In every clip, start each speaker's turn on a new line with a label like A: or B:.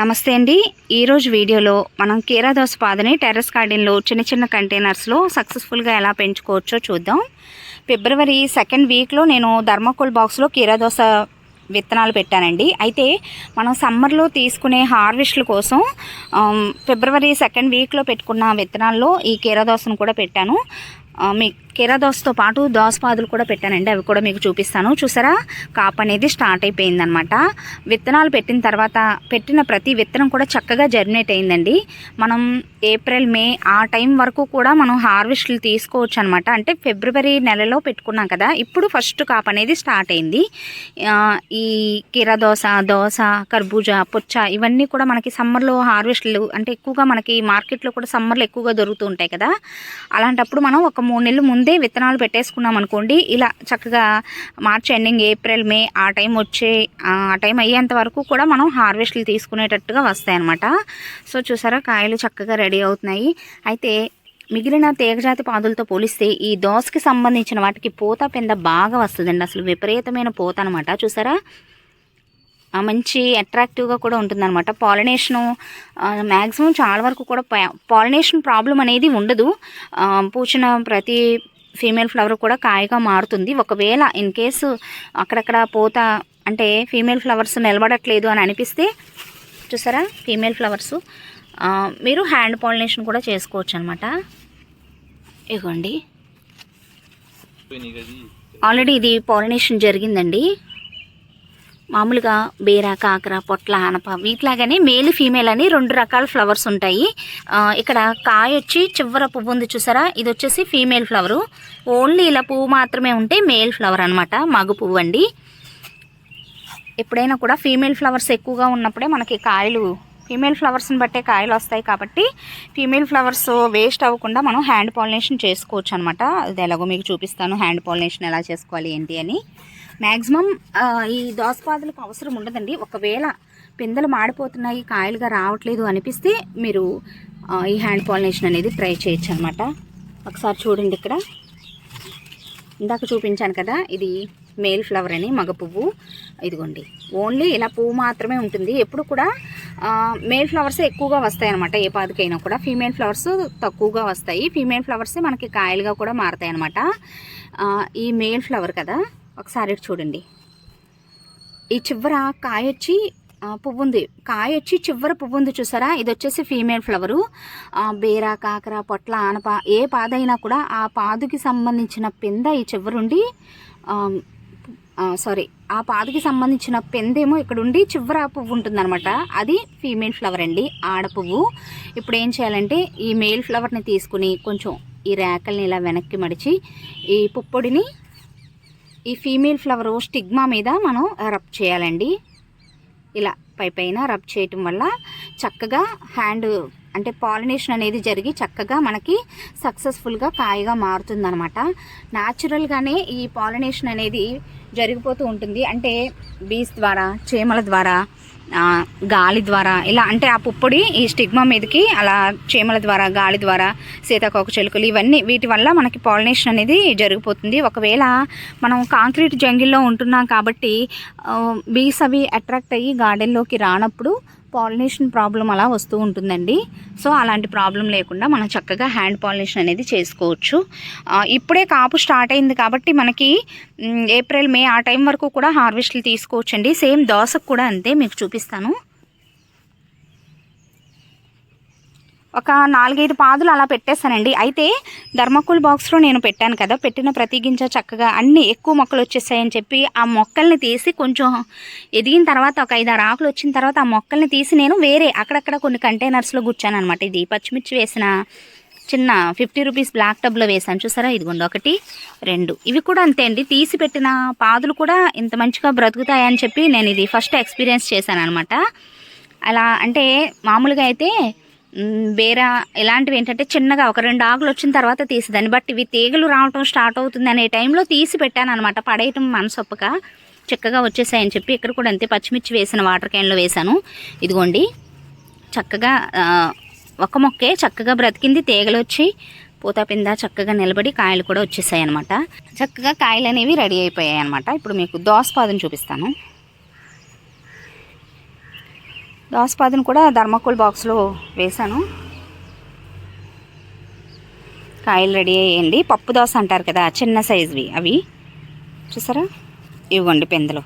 A: నమస్తే అండి. ఈరోజు వీడియోలో మనం కీరా దోస పాదని టెర్రస్ గార్డెన్లో చిన్న చిన్న కంటైనర్స్లో సక్సెస్ఫుల్గా ఎలా పెంచుకోవచ్చో చూద్దాం. ఫిబ్రవరి సెకండ్ వీక్లో నేను ధర్మకోల్ బాక్స్లో కీరా దోస విత్తనాలు పెట్టానండి. అయితే మనం సమ్మర్లో తీసుకునే హార్వెస్ట్ల కోసం ఫిబ్రవరి సెకండ్ వీక్లో పెట్టుకున్న విత్తనాల్లో ఈ కీరా దోసను కూడా పెట్టాను. మీకు మీ దోసతో పాటు దోసపాదులు కూడా పెట్టానండి. అవి కూడా మీకు చూపిస్తాను. చూసారా? కాప్ అనేది స్టార్ట్ అయిపోయిందనమాట విత్తనాలు పెట్టిన తర్వాత పెట్టిన ప్రతి విత్తనం కూడా చక్కగా జర్మినేట్ అయిందండి. మనం ఏప్రిల్ మే ఆ టైం వరకు కూడా మనం హార్వెస్ట్లు తీసుకోవచ్చు అనమాట అంటే ఫిబ్రవరి నెలలో పెట్టుకున్నాం కదా. ఇప్పుడు ఫస్ట్ కాప్ అనేది స్టార్ట్ అయింది. ఈ కీరా దోస దోస కర్బూజా పుచ్చ ఇవన్నీ కూడా మనకి సమ్మర్లో హార్వెస్ట్లు అంటే ఎక్కువగా మనకి మార్కెట్లో కూడా సమ్మర్లో ఎక్కువగా దొరుకుతూ ఉంటాయి కదా. అలాంటప్పుడు మనం ఒక మూడు నెలలు ముందు విత్తనాలు పెట్టేసుకున్నాం అనుకోండి ఇలా చక్కగా మార్చ్ ఎండింగ్ ఏప్రిల్ మే ఆ టైం వచ్చే ఆ టైం అయ్యేంత వరకు కూడా మనం హార్వెస్ట్లు తీసుకునేటట్టుగా వస్తాయన్నమాట. సో చూసారా కాయలు చక్కగా రెడీ అవుతున్నాయి. అయితే మిగిలిన తీగజాతి పాదులతో పోలిస్తే ఈ దోసకి సంబంధించిన వాటికి పూత పెంద బాగా వస్తుందండి. అసలు విపరీతమైన పూత అనమాట చూసారా? మంచి అట్రాక్టివ్గా కూడా ఉంటుందన్నమాట. పాలినేషను మ్యాక్సిమం చాలా వరకు కూడా పాలినేషన్ ప్రాబ్లం అనేది ఉండదు. పూచిన ప్రతి ఫీమేల్ ఫ్లవర్ కూడా కాయగా మారుతుంది. ఒకవేళ ఇన్ కేసు అక్కడక్కడ పూత అంటే ఫీమేల్ ఫ్లవర్స్ నిలబడట్లేదు అని అనిపిస్తే చూసారా? Female flowers. మీరు హ్యాండ్ పాలినేషన్ కూడా చేసుకోవచ్చు అనమాట ఇగోండి ఆల్రెడీ ఇది పాలినేషన్ జరిగిందండి. మామూలుగా బేర కాకర పొట్ల ఆనప వీటిలాగానే మేల్ ఫీమేల్ అని రెండు రకాల ఫ్లవర్స్ ఉంటాయి. ఇక్కడ కాయ వచ్చి చివర పువ్వు ఉంది చూసారా? ఇది వచ్చేసి ఫీమేల్ ఫ్లవరు. ఓన్లీ ఇలా పువ్వు మాత్రమే ఉంటే మేల్ ఫ్లవర్ అనమాట మగ పువ్వు అండి. ఎప్పుడైనా కూడా ఫీమేల్ ఫ్లవర్స్ ఎక్కువగా ఉన్నప్పుడే మనకి కాయలు ఫీమేల్ ఫ్లవర్స్ని బట్టే కాయలు వస్తాయి కాబట్టి ఫీమేల్ ఫ్లవర్స్ వేస్ట్ అవ్వకుండా మనం హ్యాండ్ పాలినేషన్ చేసుకోవచ్చు అనమాట అది ఎలాగో మీకు చూపిస్తాను హ్యాండ్ పాలినేషన్ ఎలా చేసుకోవాలి ఏంటి అని. మ్యాక్సిమం ఈ దోసపాదులకు అవసరం ఉండదండి. ఒకవేళ పిందెలు మాడిపోతున్నాయి కాయలుగా రావట్లేదు అనిపిస్తే మీరు ఈ హ్యాండ్ పాలినేషన్ అనేది ట్రై చేయొచ్చు అనమాట ఒకసారి చూడండి ఇక్కడ. ఇందాక చూపించాను కదా ఇది మేల్ ఫ్లవర్ అని మగ పువ్వు. ఇదిగోండి. ఓన్లీ ఇలా పువ్వు మాత్రమే ఉంటుంది. ఎప్పుడు కూడా మేల్ ఫ్లవర్సే ఎక్కువగా వస్తాయి అనమాట ఏ పాదుకైనా కూడా. ఫీమేల్ ఫ్లవర్స్ తక్కువగా వస్తాయి. ఫీమేల్ ఫ్లవర్స్ మనకి కాయలుగా కూడా మారుతాయి అనమాట ఈ మేల్ ఫ్లవర్ కదా ఒకసారి చూడండి. ఈ చివర కాయ వచ్చి పువ్వు ఉంది కాయ వచ్చి చివర పువ్వు ఉంది చూసారా? ఇది వచ్చేసి ఫీమేల్ ఫ్లవరు. బీర బేర కాకర పొట్ల ఆనప ఏ పాదైనా కూడా ఆ పాదుకి సంబంధించిన పింద ఈ చివరుండి సారీ ఆ పాదుకి సంబంధించిన పెందేమో ఇక్కడ ఉండి చివర పువ్వు ఉంటుందన్నమాట అది ఫీమేల్ ఫ్లవర్ అండి ఆడ పువ్వు. ఇప్పుడు ఏం చేయాలంటే ఈ మేల్ ఫ్లవర్ని తీసుకుని కొంచెం ఈ రేకల్ని ఇలా వెనక్కి మడిచి ఈ పుప్పొడిని ఈ ఫీమేల్ ఫ్లవర్ స్టిగ్మా మీద మనం రబ్ చేయాలండి. ఇలా పై పైన రబ్ చేయటం వల్ల చక్కగా హ్యాండ్ అంటే పాలినేషన్ అనేది జరిగి చక్కగా మనకి సక్సెస్ఫుల్గా కాయగా మారుతుందనమాట న్యాచురల్గానే ఈ పాలినేషన్ అనేది జరిగిపోతూ ఉంటుంది. అంటే బీస్ ద్వారా చీమల ద్వారా గాలి ద్వారా ఇలా అంటే ఆ పుప్పొడి ఈ స్టిగ్మా మీదకి అలా చీమల ద్వారా గాలి ద్వారా సీతాకోక చెలుకలు ఇవన్నీ వీటి వల్ల మనకి పాలినేషన్ అనేది జరిగిపోతుంది. ఒకవేళ మనం కాంక్రీట్ జంగిల్లో ఉంటున్నాం కాబట్టి బీస్ అవి అట్రాక్ట్ అయ్యి గార్డెన్లోకి రానప్పుడు పాలినేషన్ ప్రాబ్లం అలా వస్తూ ఉంటుందండి. సో అలాంటి ప్రాబ్లం లేకుండా మనం చక్కగా హ్యాండ్ పాలినేషన్ అనేది చేసుకోవచ్చు. ఇప్పుడే కాపు స్టార్ట్ అయింది కాబట్టి మనకి ఏప్రిల్ మే ఆ టైం వరకు కూడా హార్వెస్ట్లు తీసుకోవచ్చండి. సేమ్ దోసకు కూడా అంతే మీకు చూపిస్తాను. ఒక నాలుగైదు పాదులు అలా పెట్టేస్తానండి అయితే ధర్మకోల్ బాక్స్లో నేను పెట్టాను కదా పెట్టిన ప్రతి గింజ చక్కగా అన్ని ఎక్కువ మొక్కలు వచ్చేసాయని చెప్పి ఆ మొక్కల్ని తీసి కొంచెం ఎదిగిన తర్వాత ఒక ఐదు ఆరు ఆకులు వచ్చిన తర్వాత ఆ మొక్కల్ని తీసి నేను వేరే అక్కడక్కడ కొన్ని కంటైనర్స్లో గుచ్చాను అనమాట ఇది పచ్చిమిర్చి వేసిన చిన్న ఫిఫ్టీ రూపీస్ బ్లాక్ టబ్లో వేసాను చూసారా? ఇదిగోండి ఒకటి రెండు. ఇవి కూడా అంతే అండి. తీసి పెట్టిన పాదులు కూడా ఇంత మంచిగా బ్రతుకుతాయని చెప్పి నేను ఇది ఫస్ట్ ఎక్స్పీరియన్స్ చేశాను అనమాట అలా అంటే మామూలుగా అయితే బేర ఇలాంటివి ఏంటంటే చిన్నగా ఒక రెండు ఆకులు వచ్చిన తర్వాత తీసేదాన్ని. బట్ ఇవి తీగలు రావటం స్టార్ట్ అవుతుంది అనే టైంలో తీసి పెట్టాను అనమాట పడేయటం మనసొప్పక. చక్కగా వచ్చేసాయని చెప్పి ఇక్కడ కూడా అంతే పచ్చిమిర్చి వేసిన వాటర్ క్యాన్లో వేశాను. ఇదిగోండి. చక్కగా ఒక మొక్కే చక్కగా బ్రతికింది. తీగలు వచ్చి పూత పింద చక్కగా నిలబడి కాయలు కూడా వచ్చేసాయి అనమాట చక్కగా కాయలు అనేవి రెడీ అయిపోయాయి అనమాట ఇప్పుడు మీకు దోసపాదం చూపిస్తాను. దోసపాదును కూడా ధర్మకోల్ బాక్స్లో వేశాను. కాయలు రెడీ అయ్యండి. పప్పు దోశ అంటారు కదా చిన్న సైజువి అవి. చూసారా? ఇవ్వండి పెందలు.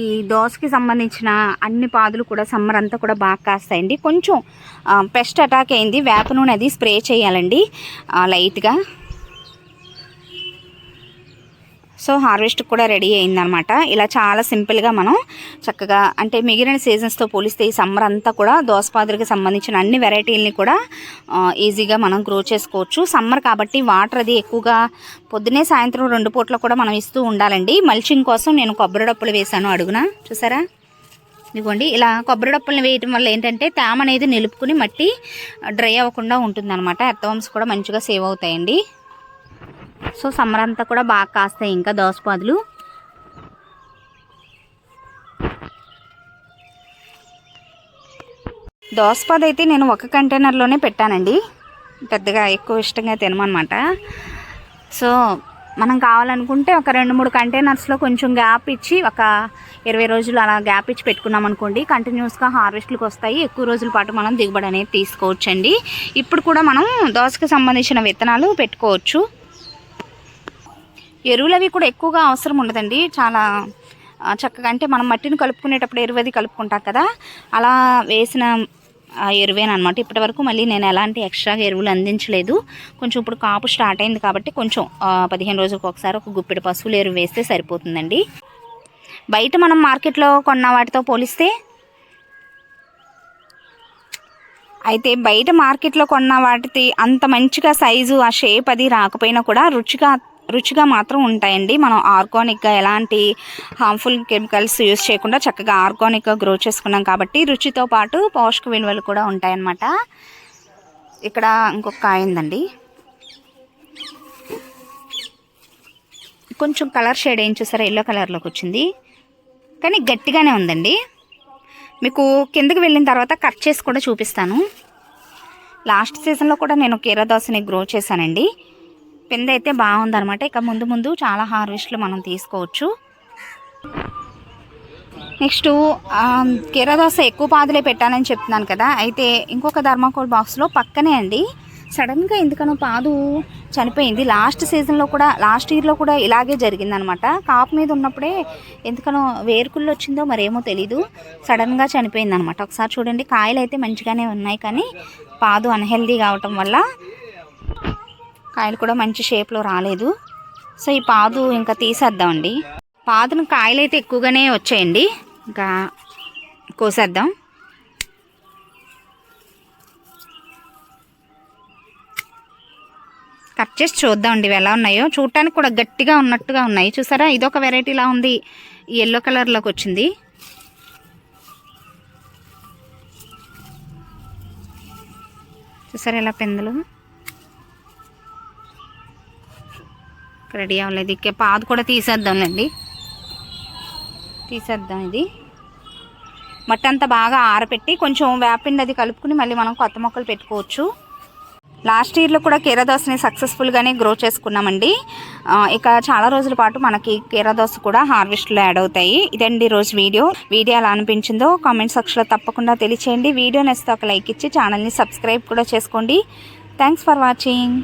A: ఈ దోశకి సంబంధించిన అన్ని పాదులు కూడా సమ్మర్ అంతా కూడా బాగా కాస్తాయండి. కొంచెం పెస్ట్ అటాక్ అయింది. వేప నూనె అది స్ప్రే చేయాలండి లైట్గా. సో హార్వెస్ట్ కూడా రెడీ అయిందనమాట. ఇలా చాలా సింపుల్గా మనం చక్కగా అంటే మిగిలిన సీజన్స్తో పోలిస్తే ఈ సమ్మర్ అంతా కూడా దోసపాదులకి సంబంధించిన అన్ని వెరైటీలని కూడా ఈజీగా మనం గ్రో చేసుకోవచ్చు. సమ్మర్ కాబట్టి వాటర్ అది ఎక్కువగా పొద్దునే సాయంత్రం రెండు పూట్ల కూడా మనం ఇస్తూ ఉండాలండి. మల్చింగ్ కోసం నేను కొబ్బరి డప్పులు వేశాను అడుగున. చూసారా? ఇదిగోండి ఇలా కొబ్బరి డప్పులను వేయటం వల్ల ఏంటంటే తేమ అనేది నిలుపుకుని మట్టి డ్రై అవ్వకుండా ఉంటుందన్నమాట ఎర్తవర్మ్స్ కూడా మంచిగా సేవ్ అవుతాయండి. సో సమ్మర్ అంతా కూడా బాగా కాస్తాయి ఇంకా దోసపాదులు దోసపాదు అయితే నేను ఒక కంటైనర్లోనే పెట్టానండి. పెద్దగా ఎక్కువ ఇష్టంగా తినమనమాట. సో మనం కావాలనుకుంటే ఒక రెండు మూడు కంటైనర్స్లో కొంచెం గ్యాప్ ఇచ్చి ఒక ఇరవై రోజులు అలా గ్యాప్ ఇచ్చి పెట్టుకున్నాం అనుకోండి కంటిన్యూస్గా హార్వెస్ట్లకు వస్తాయి. ఎక్కువ రోజుల పాటు మనం దిగుబడి అనేది తీసుకోవచ్చండి. ఇప్పుడు కూడా మనం దోసకి సంబంధించిన విత్తనాలు పెట్టుకోవచ్చు. ఎరువులు అవి కూడా ఎక్కువగా అవసరం ఉండదండి. చాలా చక్కగా అంటే మనం మట్టిని కలుపుకునేటప్పుడు ఎరువు అది కలుపుకుంటాం కదా. అలా వేసిన ఎరువేనమాట ఇప్పటి వరకు మళ్ళీ నేను ఎలాంటి ఎక్స్ట్రాగా ఎరువులు అందించలేదు. కొంచెం ఇప్పుడు కాపు స్టార్ట్ అయింది కాబట్టి కొంచెం పదిహేను రోజులకు ఒకసారి ఒక గుప్పెడు పశువులు ఎరువు వేస్తే సరిపోతుందండి. బయట మనం మార్కెట్లో కొన్న వాటితో పోలిస్తే అయితే బయట మార్కెట్లో కొన్న వాటికి అంత మంచిగా సైజు ఆ షేప్ అది రాకపోయినా కూడా రుచిగా రుచిగా మాత్రం ఉంటాయండి. మనం ఆర్గానిక్గా ఎలాంటి హార్మ్ఫుల్ కెమికల్స్ యూస్ చేయకుండా చక్కగా ఆర్గానిక్గా గ్రో చేసుకున్నాం కాబట్టి రుచితో పాటు పోషక విలువలు కూడా ఉంటాయన్నమాట. ఇక్కడ ఇంకొక కాయ ఉందండి. కొంచెం కలర్ షేడ్ ఏం చూసారా ఎల్లో కలర్లోకి వచ్చింది. కానీ గట్టిగానే ఉందండి. మీకు కిందకి వెళ్ళిన తర్వాత కట్ చేసి కూడా చూపిస్తాను. లాస్ట్ సీజన్లో కూడా నేను కీరదోసని గ్రో చేశానండి. కింద అయితే బాగుందనమాట ఇక ముందు ముందు చాలా హార్వెస్ట్లు మనం తీసుకోవచ్చు. నెక్స్ట్ కీరాదోస ఎక్కువ పాదులే పెట్టానని చెప్తున్నాను కదా. అయితే ఇంకొక ధర్మాకోల్ బాక్స్లో పక్కనే అండి. సడన్గా ఎందుకనో పాదు చనిపోయింది. లాస్ట్ సీజన్లో కూడా లాస్ట్ ఇయర్లో కూడా ఇలాగే జరిగిందనమాట కాపు మీద ఉన్నప్పుడే ఎందుకనో వేరుకుళ్ళు వచ్చిందో మరేమో తెలీదు. సడన్గా చనిపోయింది అనమాట ఒకసారి చూడండి. కాయలు అయితే మంచిగానే ఉన్నాయి కానీ పాదు అన్హెల్దీ కావటం వల్ల కాయలు కూడా మంచి షేప్లో రాలేదు. సో ఈ పాదు ఇంకా తీసేద్దామండి. పాదును కాయలు అయితే ఎక్కువగానే వచ్చాయండి. ఇంకా కోసేద్దాం. కట్ చేసి చూద్దామండి ఇవి ఎలా ఉన్నాయో. చూడటానికి కూడా గట్టిగా ఉన్నట్టుగా ఉన్నాయి. చూసారా? ఇదొక వెరైటీలా ఉంది. ఎల్లో కలర్లోకి వచ్చింది. చూసారా ఎలా పెందులు? రెడీ అవ్వలేదు. ఇక పాదు కూడా తీసేద్దాంలేండి. తీసేద్దాం ఇది. మట్టి అంతా బాగా ఆరపెట్టి కొంచెం వేపిండి అది కలుపుకుని మళ్ళీ మనం కొత్త మొక్కలు పెట్టుకోవచ్చు. లాస్ట్ ఇయర్లో కూడా కీరదోసని సక్సెస్ఫుల్గానే గ్రో చేసుకున్నామండి. ఇక చాలా రోజుల పాటు మనకి కీరదోస కూడా హార్వెస్ట్లో యాడ్ అవుతాయి. ఇదండి రోజు వీడియో. వీడియో ఎలా అనిపించిందో కామెంట్ సెక్షన్లో తప్పకుండా తెలియచేయండి. వీడియో నచ్చితే ఒక లైక్ ఇచ్చి ఛానల్ని సబ్స్క్రైబ్ కూడా చేసుకోండి. Thanks for watching